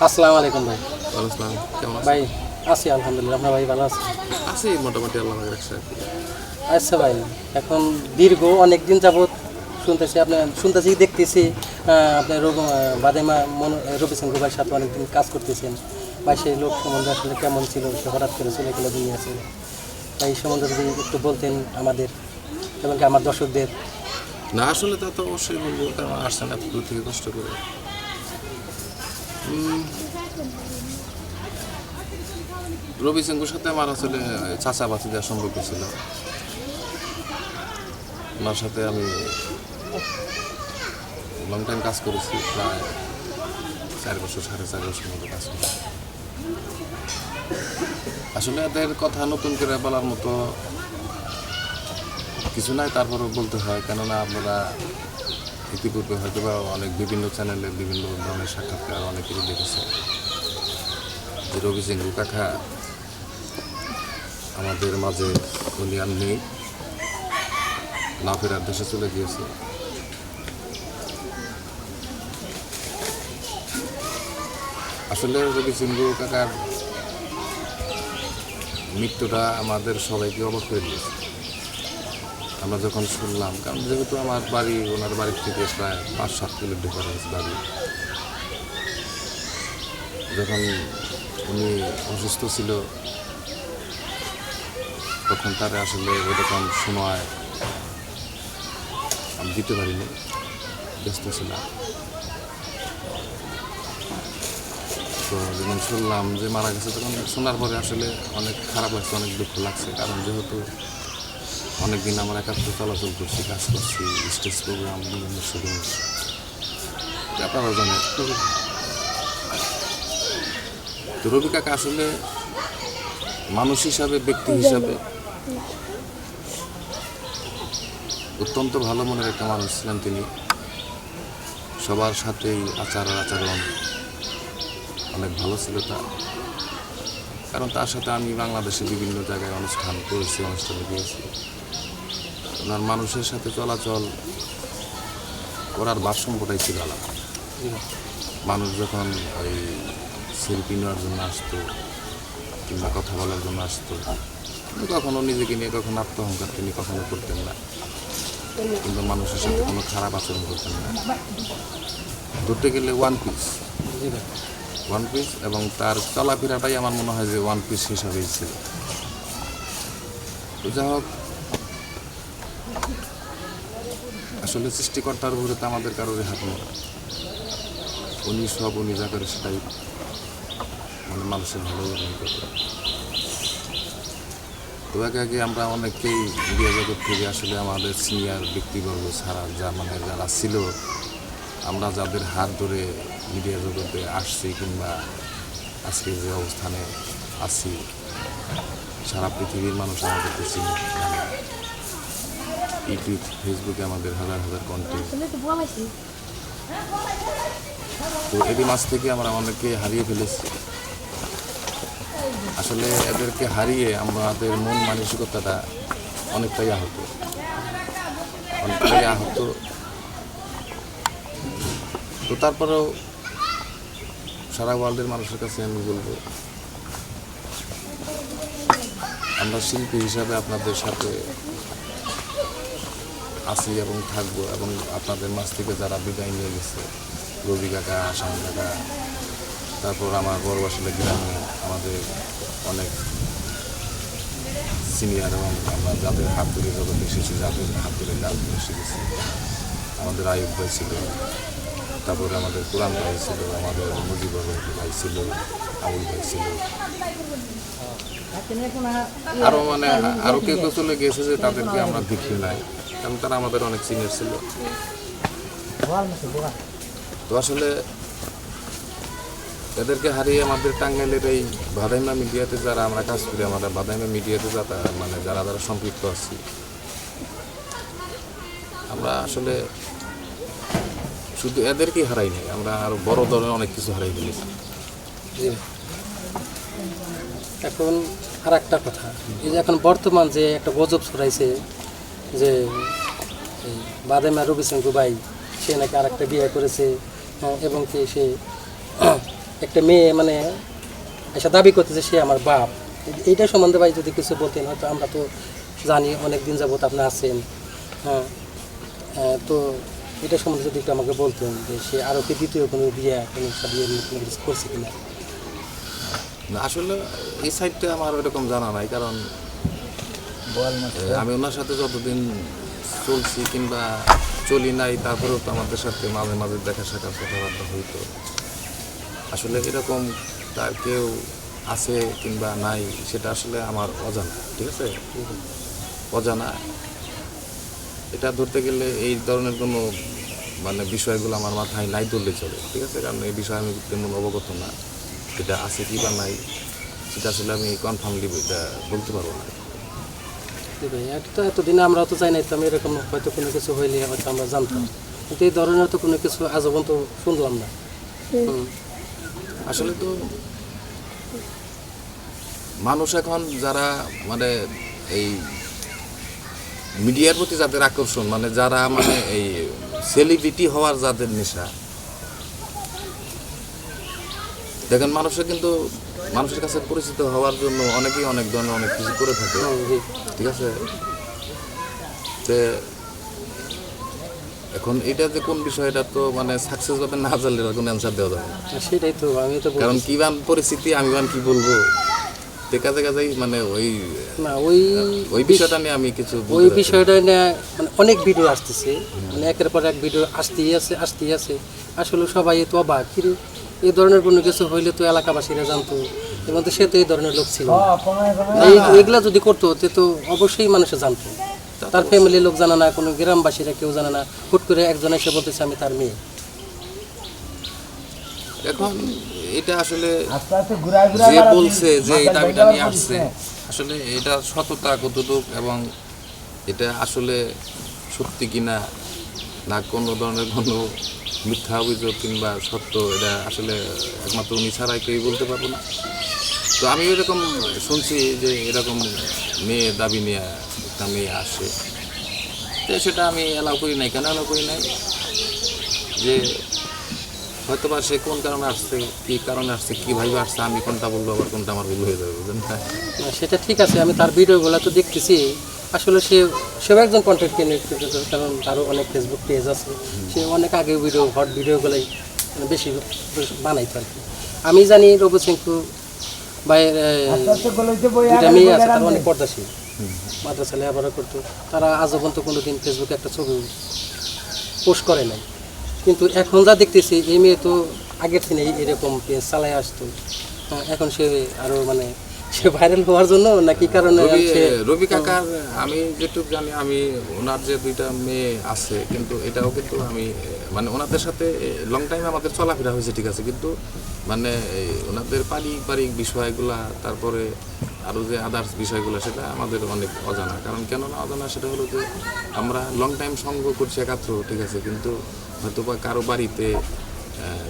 আসসালামু আলাইকুম ভাই। ওয়ালাইকুম আসসালাম। কেমন ভাই আছি আলহামদুলিল্লাহ। আপনার ভাই ভালো আছে আছি মোটামুটি আল্লাহ রাখছে আচ্ছা ভাই এখন দীর্ঘ অনেক দিন যাবৎ শুনতেছি আপনার শুনতেছি দেখতেছি আহ, আপনার রবি বাদেমা মন রবি সিং ভাইয়ের সাথে অনেকদিন কাজ করতেছেন। ভাই সেই লোক সম্বন্ধে আসলে কেমন ছিল? সে হঠাৎ করে চলে গেলো দুনিয়া ছিল তাই এই সম্বন্ধে যদি একটু বলতেন আমাদের এবং কি আমার দর্শকদের। না আসলে তা তো অবশ্যই বলব কারণ আসছেন এত দূর থেকে কষ্ট করে। রবি সিংগুর সাথে আমার আসলে চাচা বাতি দেওয়ার সম্পর্ক ছিল ওনার সাথে আমি লং টাইম কাজ করেছি, প্রায় চার বছর, সাড়ে চার বছর মতো কাজ করেছি। আসলে এদের কথা নতুন করে বলার মতো কিছু নাই, তারপরও বলতে হয়, কেননা আপনারা ইতিপূর্বে হয়তো বা অনেক বিভিন্ন চ্যানেলে বিভিন্ন ধরনের সাক্ষাৎকার অনেকেরই দেখেছে। যে রবি সিং কাকা আমাদের মাঝে উনি আর নেই, না ফেরার দেশে চলে গিয়েছে। আসলে রবি সিংহু কাকার মৃত্যুটা আমাদের সবাইকে অবাক করে দিয়েছে। আমরা যখন শুনলাম, কারণ যেহেতু আমার বাড়ি, ওনার বাড়ির থেকে প্রায় পাঁচ, সাত কিলো ডিফারেন্স বাড়ি। যখন উনি অসুস্থ ছিল, তখন তারা আসলে এরকম সময় আমি দিতে পারিনি, ব্যস্ত ছিলাম। তো যখন শুনলাম যে মারা গেছে, তখন শোনার পরে আসলে অনেক খারাপ লাগছে, অনেক দুঃখ লাগছে, কারণ যেহেতু অনেকদিন আমরা একাত্র চলাচল করছি, কাজ করছি, স্টেজ প্রোগ্রাম বিভিন্ন শুটিং আপনারাও জানেন, তো রবি কাকা আসলে মানুষ হিসাবে, ব্যক্তি হিসাবে অত্যন্ত ভালো মনের একটা মানুষ ছিলেন তিনি। সবার সাথেই আচার আচরণ অনেক ভালো ছিল তার। কারণ তার সাথে আমি বাংলাদেশে বিভিন্ন জায়গায় অনুষ্ঠান করেছি, অনুষ্ঠানে গিয়েছি। ওনার মানুষের সাথে চলাচল করার ভারসাম্যটাই ছিল আলাদা মানুষ যখন ওই সেলফি নেওয়ার জন্য আসতো, কিংবা কথা বলার জন্য আসতো কখনো নিজেকে নিয়ে কখনো আত্মহংকার তিনি কখনো করতেন না। কিন্তু মানুষের সাথে কোনো খারাপ আচরণ করতেন না। ধরতে গেলে ওয়ান পিস ওয়ান পিস এবং তার চলাফেরাটাই আমার মনে হয় যে ওয়ান পিস হিসাবেই ছিল। তো যাই হোক আসলে সৃষ্টিকর্তার উপরে তো আমাদের কারোর হাত নেই উনি সব উনি যা করে সেটাই মানে মানুষের ভালো তো একে একে আমরা অনেকেই মিডিয়া জগৎ থেকে আসলে আমাদের সিনিয়র ব্যক্তিবর্গ ছাড়া যা মানে যারা ছিল, আমরা যাদের হাত ধরে মিডিয়া জগতে আসছি কিংবা আজকে যে অবস্থানে আছি, সারা পৃথিবীর মানুষ আমাদেরকে চিনি। ইউটিউব ফেসবুকে আমাদের হাজার হাজার কন্টেন্ট তো এরই মাছ থেকে আমরা অনেকে হারিয়ে ফেলেছি। আসলে এদেরকে হারিয়ে আমাদের মন মানসিকতাটা অনেকটাই আহত। অনেকটাই আহত। তো তারপরেও সারা ওয়ার্ল্ডের মানুষের কাছে আমি বলব আমরা শিল্পী হিসাবে আপনাদের সাথে আছি এবং থাকব এবং আপনাদের মাছ থেকে যারা বিদায় নিয়ে গেছে রবি কাকা আসাম কাকা তারপর আমার বড় আসলে গ্রামে আমাদের অনেক সিনিয়র এবং আমরা যাদের হাত ধরে জগতে এসেছি যাদের হাত ধরে লাভ এসে গেছি আমাদের আয়ুব ভাই ছিল তারপরে আমাদের কোরআন ভাই ছিল আমাদের মুজিবর ভাই ছিল আবুল ভাই ছিল। আরও মানে আরও কেউ কেউ চলে গিয়েছে যে তাদেরকে আমরা দেখি নাই। কারণ তারা আমাদের অনেক সিনিয়র ছিল। তো আসলে এদেরকে হারিয়ে আমাদের টাঙ্গাইলের এই বাদাইমা মিডিয়াতে যারা আমরা কাজ করি আমরা বাদাইমা মিডিয়াতে যারা মানে যারা যারা সম্পৃক্ত আছি, আমরা আসলে শুধু এদেরকে হারাই নাই, আমরা আরও বড় ধরনের অনেক কিছু হারাই ফেলেছি। এখন আর একটা কথা, এই যে এখন বর্তমান যে একটা গজব ছড়াইছে যে বাদেমা রবি সিং দুবাই সে নাকি আর একটা বিয়ে করেছে এবং কি সে একটা মেয়ে মানে এসে দাবি করতেছে সে আমার বাপ। এইটা সম্বন্ধে ভাই যদি কিছু বলতেন হয়তো আমরা তো জানি অনেক দিন যাবত আপনি আছেন। হ্যাঁ হ্যাঁ, তো এটা সম্বন্ধে যদি একটু আমাকে বলতেন যে সে আরও কি দ্বিতীয় কোনো বিয়ে কোনো বিয়ে করছে কিনা? আসলে এই সাইডটা আমার ওইরকম জানা নাই কারণ আমি ওনার সাথে যতদিন চলছি কিংবা চলি নাই, তারপরেও তো আমাদের সাথে মাঝে মাঝে দেখা সাক্ষাৎ কথাবার্তা হইতো। আসলে এরকম তার কেউ আছে কিংবা নাই, সেটা আসলে আমার অজানা, ঠিক আছে? অজানা। এটা ধরতে গেলে এই ধরনের কোনো মানে বিষয়গুলো আমার মাথায় নাই ধরলে চলে, ঠিক আছে? কারণ এই বিষয়ে আমি তেমন অবগত না। এটা আছে কি বা নাই, সেটা আসলে আমি কনফার্মলি বলতে পারব না। জি ভাই? এটা তো এতদিনে আমরা তো জানি না এরকম হয়তো কোনো কিছু হইলে হয়তো আমরা জানতাম। কিন্তু এই ধরনের তো কোনো কিছু আজ পর্যন্ত শুনলাম না। আসলে তো মানুষ এখন যারা মানে এই মিডিয়ার প্রতি যাদের আকর্ষণ মানে যারা মানে এই সেলিব্রিটি হওয়ার যাদের নেশা দেখেন মানুষের কিন্তু মানুষের কাছে পরিচিত হওয়ার জন্য অনেকেই অনেক ধরনের অনেক কিছু করে থাকে। ঠিক আছে? এখন এটা যে কোন বিষয় এটা তো মানে সাকসেস হবে না জানলে কোনো অ্যান্সার দেওয়া যাবে সেটাই তো আমি তো কারণ কি বান পরিস্থিতি আমি বান কি বলব? কাজে কাজেই মানে ওই না ওই ওই বিষয়টা নিয়ে আমি কিছু ওই। বিষয়টা নিয়ে মানে অনেক ভিডিও আসতেছে। মানে একের পর এক ভিডিও আসতেই আছে আসতেই আছে। আসলে সবাই তো অবাক। কিরে এই ধরনের কোনো কিছু হইলে তো এলাকাবাসীরা জানতো। এবং সে তো এই ধরনের লোক ছিল। এগুলা যদি করতো তে তো অবশ্যই মানুষে জানতো। তার ফ্যামিলির লোক জানে না কোনো গ্রামবাসীরা কেউ জানে না। হুট করে একজন এসে বলতেছে আমি তার মেয়ে। এখন এটা আসলে যে বলছে যে এই দাবিটা নিয়ে আসছে আসলে এটা সততা কতটুক এবং এটা আসলে সত্যি কিনা না কোনো ধরনের কোনো মিথ্যা অভিযোগ কিংবা সত্য, এটা আসলে একমাত্র উনি ছাড়াই কেউ বলতে পারব না। তো আমি এরকম শুনছি যে এরকম মেয়ে দাবি নিয়ে একটা মেয়ে আসে। তো সেটা আমি অ্যালাউ করি নাই। কেন অ্যালাউ করি নাই? যে হয়তো বা সে কোন কারণে আসছে, কী কারণে আসছে, কীভাবে আসছে, আমি কোনটা বলব, আবার কোনটা আমার ভুল হয়ে যাবে, বুঝলেন সেটা ঠিক আছে, আমি তার ভিডিওগুলো তো দেখতেছি। আসলে সে সেও একজন কন্টেন্ট ক্রিয়েটর কারণ তারও অনেক ফেসবুক পেজ আছে। সে অনেক আগে ভিডিও হট ভিডিওগুলোই বেশি বানাইতো আর কি। আমি জানি রবি সিংকু বই দুটা মেয়ে আছে তারা অনেক। পর্দাশীল। মাদ্রাসা লেখাপড়া করতো। তারা আজও পর্যন্ত কোনো দিন ফেসবুকে একটা ছবি পোস্ট করে নাই। কিন্তু এখন যা দেখতেছি এই মেয়ে তো আগের থেকে এরকম পেজ চালায় আসতো। হ্যাঁ, এখন সে আরও মানে সে ভাইরাল হওয়ার জন্য নাকি কারণে রবি রবি কাকার আমি যেটুকু জানি আমি ওনার যে দুইটা মেয়ে আছে কিন্তু এটাও কিন্তু আমি মানে ওনাদের সাথে লং টাইম আমাদের চলাফেরা হয়েছে ঠিক আছে কিন্তু মানে এই ওনাদের পারিবারিক বিষয়গুলা তারপরে আরও যে আদার্স বিষয়গুলো সেটা আমাদের অনেক অজানা। কারণ কেন না অজানা সেটা হলো যে আমরা লং টাইম সঙ্গ করছি একাত্র ঠিক আছে কিন্তু হয়তো বা কারও বাড়িতে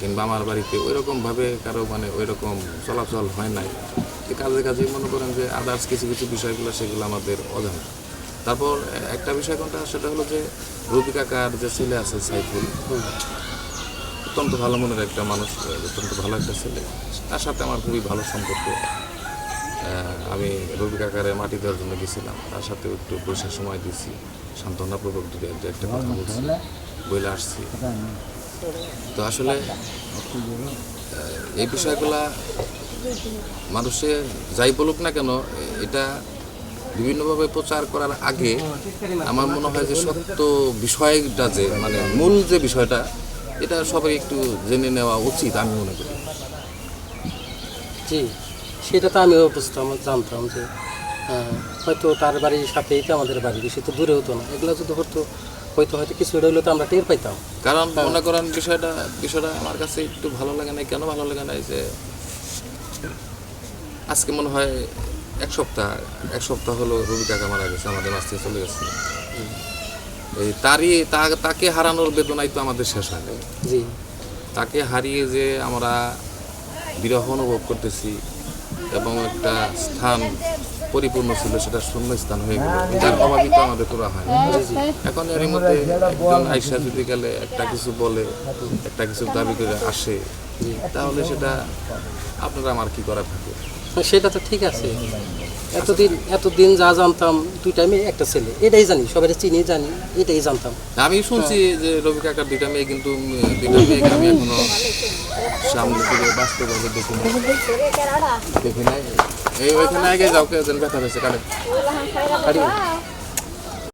কিংবা আমার বাড়িতে ওইরকমভাবে কারও মানে ওইরকম চলাচল হয় নাই। কাজে কাজে মনে করেন যে আদার্স কিছু কিছু বিষয়গুলো, সেগুলো আমাদের অজানা। তারপর একটা বিষয় কোনটা, সেটা হলো যে রবি কাকার যে ছেলে আছে সাইফুল, অত্যন্ত ভালো মনের একটা মানুষ, অত্যন্ত ভালো একটা ছেলে। তার সাথে আমার খুবই ভালো সম্পর্ক। আমি রবি কাকারে মাটি দেওয়ার জন্য গেছিলাম। তার সাথে একটু বসে সময় দিয়েছি। সান্ত্বনাপূর্বক দুটো একটা কথা বলছি। বইলে আসছি। তো আসলে এই বিষয়গুলা মানুষে যাই বলুক না কেন, এটা বিভিন্নভাবে প্রচার করার আগে আমার মনে হয় যে সত্য বিষয়টা যে মানে মূল যে বিষয়টা, এটা সবাই একটু জেনে নেওয়া উচিত, আমি মনে করি। জি, সেটা তো আমিও বুঝতাম, জানতাম যে হয়তো তার বাড়ির সাথেই তো আমাদের বাড়ি, বেশি তো দূরে হতো না। এগুলো যদি হতো হয়তো হয়তো কিছু হলে তো আমরা টের পাইতাম। কারণ মনে করেন বিষয়টা বিষয়টা আমার কাছে একটু ভালো লাগে না কেন ভালো লাগে না যে আজকে মনে হয় এক সপ্তাহ এক সপ্তাহ হলো রবি কাকা মারা গেছে আমাদের মাছ থেকে চলে গেছে। এই তারই তাকে হারানোর বেদনাই তো আমাদের শেষ হয়। জি। তাকে হারিয়ে যে আমরা বিরহ অনুভব করতেছি এবং একটা স্থান পরিপূর্ণ ছিল সেটা শূন্য স্থান হয়ে গেল। যার অভাবিত আমাদের করা হয়। এখন এর মধ্যে একজন আইসা যদি গেলে একটা কিছু বলে একটা কিছু দাবি করে আসে তাহলে সেটা আপনারা আমার কি করা থাকে? সেটা তো ঠিক আছে। এতদিন এতদিন যা জানতাম দুই টাইমে একটা ছেলে এটাই জানি সবাই চিনি জানি এটাই জানতাম। আমি শুনছি যে রবি কাকার দুইটা মেয়ে কিন্তু দুইটা মেয়েকে আমি এখনও সামনে থেকে বাস্তবভাবে দেখি না দেখি নাই। এই ওইখানে আগে যাও কে যেন ব্যথা হয়েছে কানে কারি